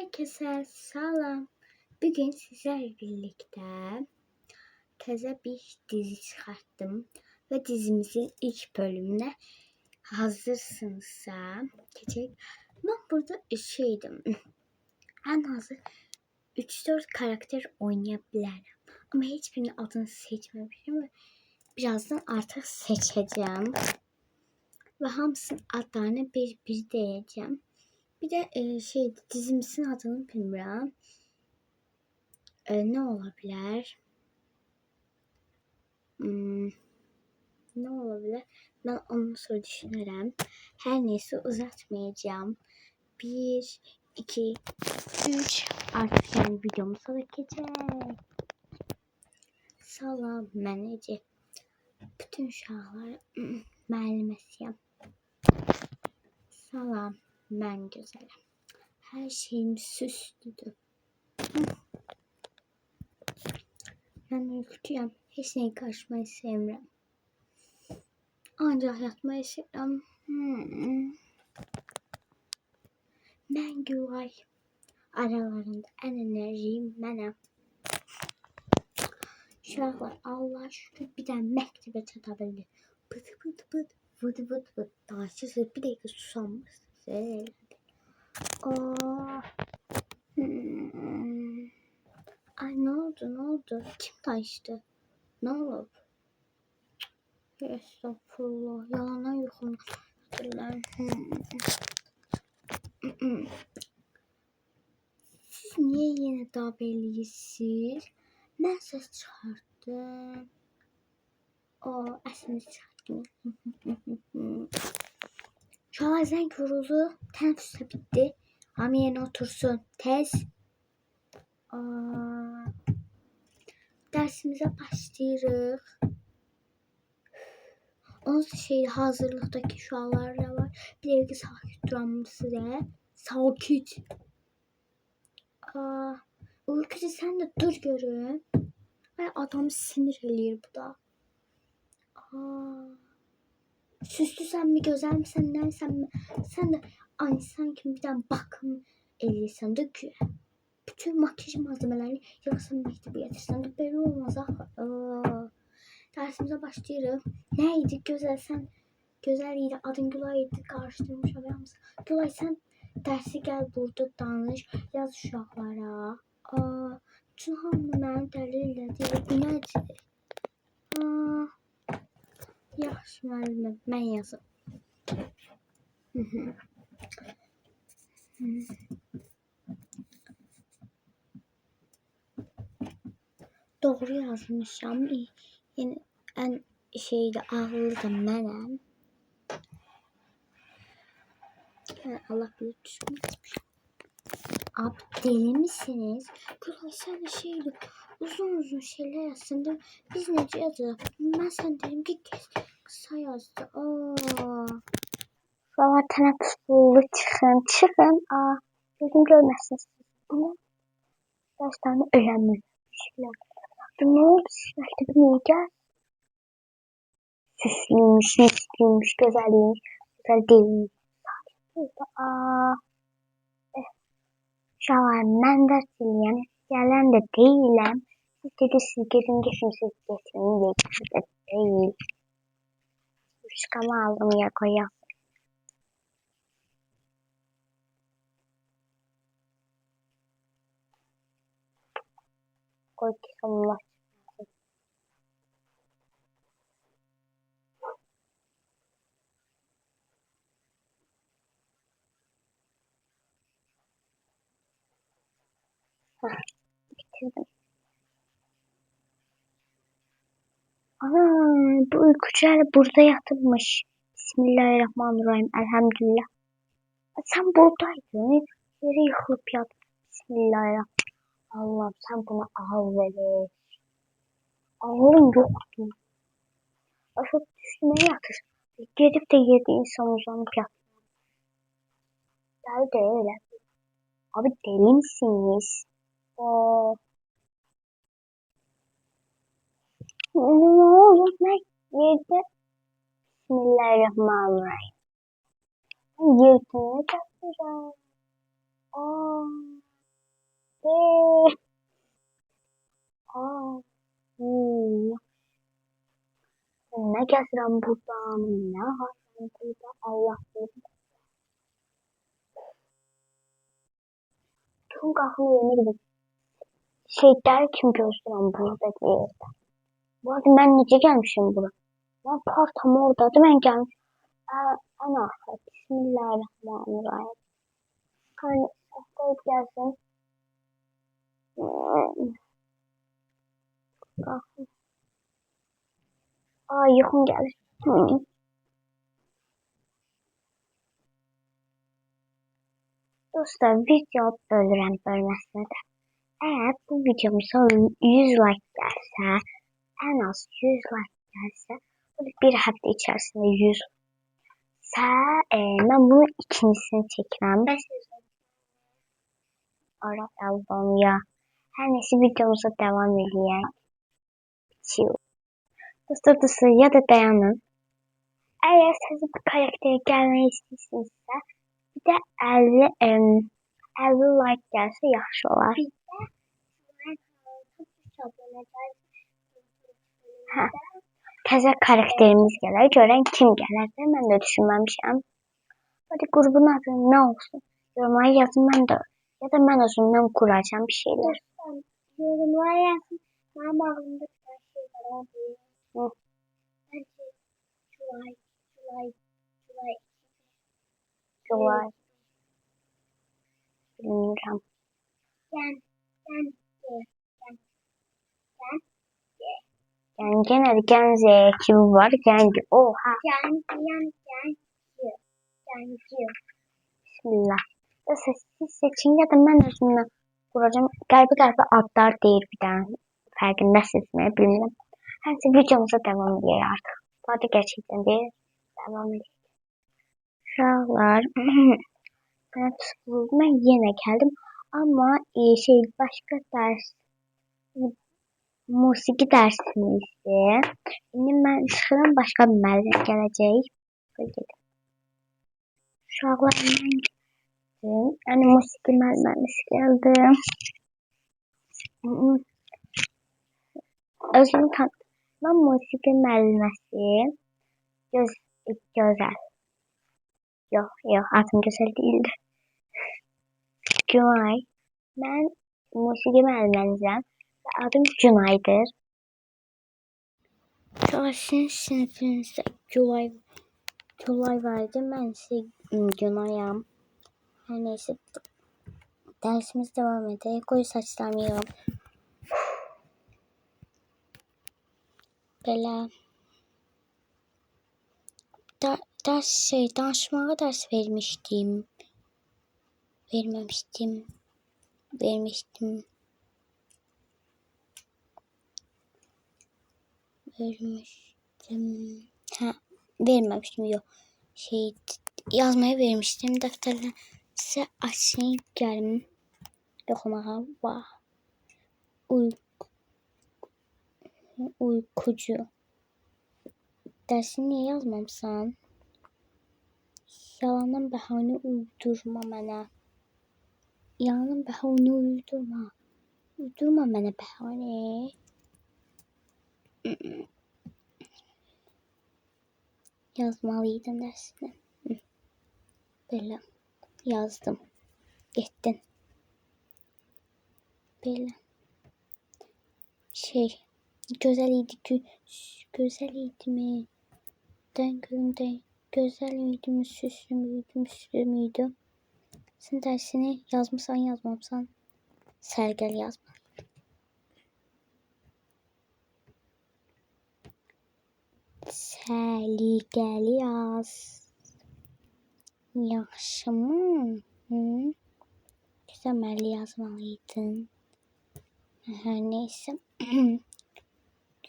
Herkese selam. Bugün sizlerle birlikte teze bir dizi çıkarttım. Ve dizimizin ilk bölümüne hazırsınızsa geçecek. Ben burada şeydim. En hazır 3-4 karakter oynayabilirim. Ama hiçbirinin adını seçmemişim ve birazdan artık seçeceğim. Ve hamısının adlarını bir bir diyeceğim. Bir de e, şey dizimizin adını bilmiyorum. E, ne olabilir? Hmm, ne olabilir? Ben onu sonra düşünürüm. Her neyse uzatmayacağım. Bir, iki, üç. Artık yani videomuza da geçecek. Salam mən Ece. Bütün uşaqlar müəlliməsiyəm. Salam, mən gözələm. Hər şeyim süslüdür. Mən ürkütüyəm. Heç nəyə qarışmayı sevmirəm. Ancaq yatmayı sevirəm. Hmm. Mən Gülay. Aralarında ən enerjiyim mənəm. Uşaqlar Allah şükür bir dənə məktəbə çata bildi. Pıt pıt pıt vıd vıd vıd. Danışırsınız bir dəqiqə susamırsınız. Aa. Hmm. Ay ne oldu ne oldu? Kim taştı? Ne oldu? Estağfurullah. Yalana yuxum. Hmm. Siz niye yine daha belliysiniz? Ben ses çıkarttım. O çıxartdım. Şalar vuruldu. Tənəffüs də bitdi. Hamı yerine otursun. Tez. Aa, dersimize başlayırıq. Onun şey hazırlıqdakı uşaqlar da var. Bir dəqiqə sakit duran sizə. Sakit. Uykucu sen de dur görün. Ay adam sinir eləyir bu da. Aa, süslü sen mi güzel mi sen ne sen mi? Sen de ay sanki bir tane bakım eləyirsən də ki. Bütün makyaj malzemelerini yoksa mektubu getirsen de belli olmaz. Aa, dersimize başlayırıq. Neydi güzel sen? Güzel iyiydi. Adın Gülay'dı. Karıştırmış haberimiz. Gülay sen dersi gel burada danış. Yaz uşaqlara. Aa, bütün hamı mənim dəlil elədi. Nədir? Mən. Hı -hı. Hı. Doğru yazmışam. Yəni ən şeydə ağıllı da. Yəni Allah bilir yazmışam. Abi deli misiniz? Kulay sen de şeydi uzun uzun şeyler yazsın? Biz nece yazalım? Ben sen dedim ki kes kısa yazdı. Aa. Valla teneffüs oldu çıkın çıkın. Aa, gözüm görmezsiniz. Bunu derslerini öğrenmiyorum. Şeyler. Ne oldu? Mektebe niye gel? Süslüymüş, misliymiş, güzeliymiş, güzel değilmiş. Aa. Uşaqlar, mən də diliyəm, gələn də deyiləm. Siz dedirsiniz, gedin geçin, siz getməyin, yetişdə deyil. çıkama aldım Yako'ya. Koy çıkamlar. Bu uykucular burada yatırmış. Bismillahirrahmanirrahim. Elhamdülillah. Sen buradaydın. Yere yıkılıp yat. Bismillahirrahmanirrahim. Allah'ım sen buna al ver. Ağlın yoktu. Asıl üstüne yatır. Gelip de yedi insan uzanıp yatır. Deli de öyle. Abi deli misiniz? Oo. Ne olur ne 7 Bismillahirrahmanirrahim. Yırtını takacağım. Aa. Eee. Aa. Hmm. Ne kesrem buradan, ne hasrem burada, Allah bilir. Çok aklı yerine gidip şey der kim görsem burada diye. Bu arada ben nice gelmişim buraya. Mən partam oradadır, mən gəlmişim. Ə, ən axır. Bismillahirrahmanirrahim. Hani səslər gəlsin. Qalxım. Ay, yuxum gəlir. Hı. Dostlar, video bölürəm bölməsinə də. Əgər bu videomuza 100 like gəlsə, ən az 100 like gəlsə, bir həftə içərisində 100 sə, e, mən bunun ikincisini çəkirəm. Bəs ara album ya. Hər neyse videomuza devam. Chill. Dostlar, dostlar ya da dayanın. Eğer siz bu karaktere gelmeyi istiyorsanızsa bir de 50 em, 50 like gelse yaxşı olar. Hə. Təzə karakterimiz gələr. Görən kim gələr də mən də düşünməmişəm. Hadi qrupun adı nə olsun? Yorumlara yazın mən də ya da mən özümdən quracağım bir şeyler. Yorumlara yazın. Benim aklımda bir şey var. Bence July, July, July. Kolay. Bilmirəm. Gen, gen, Yəni genə də Gənz ekibi var. Gəngi. Oha. gen, gen, gen, gen, gen, gen. Bismillah. Siz, seçin ya da mən özümdən quracağım. Qərbi-qərbi adlar deyir bir dənə. Fərqindəsizmi? Bilmirəm. Hər neyse videomuza devam edək artıq. Hadi gerçekten deyir. Devam edək. Uşaqlar. ben psixoloq mən yenə gəldim. Amma e, şey başqa dərs musiqi dərsimizdir. İndi mən çıxıram başqa bir müəllim gələcək. Gedim. Uşaqlar mən gəldim. Yəni musiqi müəllimimiz gəldi. Hı-hı. Özümü tan Mən musiqi müəlliməsi göz gözəl. Yox, yox, adım gözəl deyildi. Günay. Mən musiqi müəllimənizəm adım Günaydır. Sizin sınıfınızda Gülay, Gülay vardı. Ben ise Günay'ım. Her neyse dersimiz devam edelim. Koyu saçlarımı yığım. Belə da, ders şey danışmağa ders vermiştim. Vermemiştim. Vermiştim. Vermiştim. Ha, vermemiştim yok. Şey yazmaya vermiştim. Defterler size açayım gelin. Okumağa var. Uy uykucu. Dersi niye yazmamışsan? Yalandan bahane uydurma mənə. Yalandan bahane uydurma. Uydurma mənə bahane. Yazmalıydın dersini. Belə yazdım. Getdin. Belə. Şey, güzel idi ki, güzel idi mi? Den günde güzel miydi mi, süslü müydü, müslü müydü? Sen dersini yazmışsan yazmamışsan sergel yazma. Səliqəli yaz. Yaxşımı? Hı? Güzel yazmalıydın. Her neyse.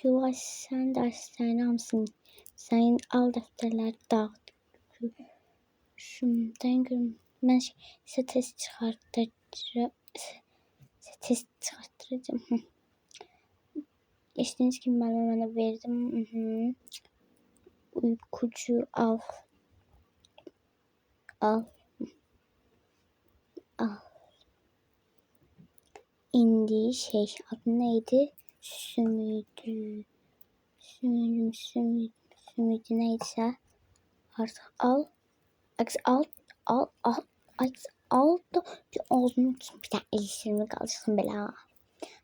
Yavaş sen derslerini hamısını senin al defterler dağıt. Şundan size test çıkartacağım. Size test çıkartacağım. Hı. Geçtiğiniz gibi ben bana verdim. Hı hı. Uykucu al. Al. Al. İndi şey adı neydi? Sümüdü. Sümüdüm sümüdüm ümidi neyse artık al. Aks al al al aks al da bir ağzını tut. Bir tane ilişkimi kalsın bela.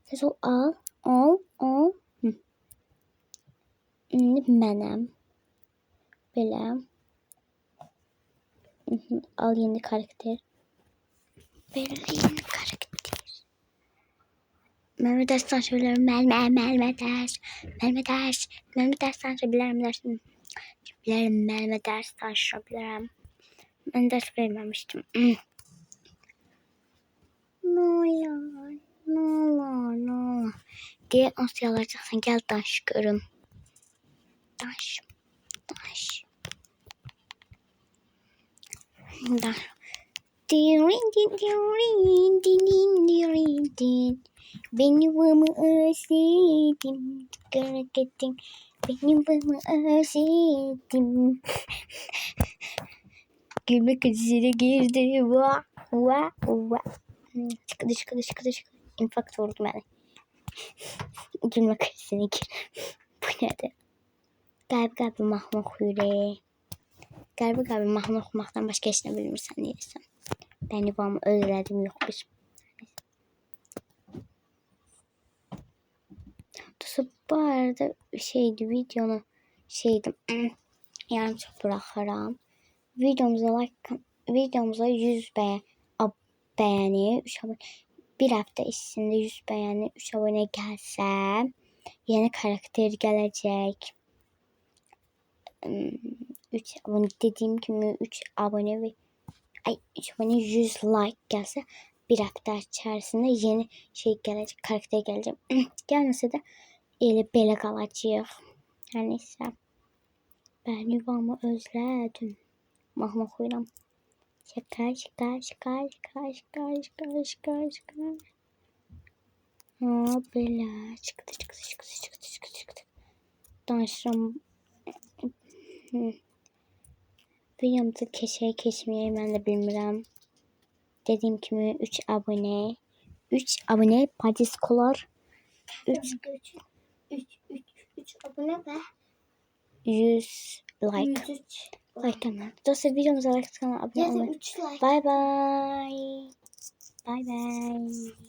Ses ol al al al. Hı. İndi mənəm. Hı, Al yeni karakter. Belə yeni karakter. Mehmet Arslan söylerim. Melme, Mehmet Ars. Mehmet Ars. Mehmet Arslan söylerim dersin. Bilirim Mehmet Arslan söylerim. Ben ders vermemiştim. no ya. No la no. Diye nasıl alacaksın? Gel taş görüm. Taş. Din dirin din din dirin din. Beni bunu özledim. Hareketin. Benim bunu özledim. Gülme krizine girdi. Va va va. Çıkıdı çıkıdı çıkıdı çıkıdı. İnfarkt vurdu beni. Gülme krizine gir. Bu nedir? Qalbi qalbi mahnı oxuyur. Qalbi qalbi mahnı oxumaqdan başqa heç nə bilmirsən deyirsən. Ben babamı özledim yokmuş. Dostum bu arada şeydi videonu şeydi yani çok bırakırım. Videomuza like videomuza 100 beğen ab, beğeni 3 abone bir hafta içinde 100 beğeni 3 abone gelse yeni karakter gelecek. 3 abone dediğim gibi 3 abone ve ay 3 abone 100 like gelse bir hafta içerisinde yeni şey gelecek karakter gelecek. Gelmese de elə belə qalacağıq. Hər neysə. Ben yuvamı özledim. Mahnı oxuyuram. Şaka şaka şaka şaka şaka şaka şaka şaka. Ha belə çıktı çıktı çıktı çıktı çıktı çıktı. Danışıram. Hı. Videomuzu keşeye keşmeye ben de bilmirəm. Dediğim kimi 3 abone. 3 abone padiskolar. 3 3 3 3 abone ve 100 like. 103 Like tamam. Dostlar videomuza like kanala abone olmayı. 3 like. Bye bye. Bye bye.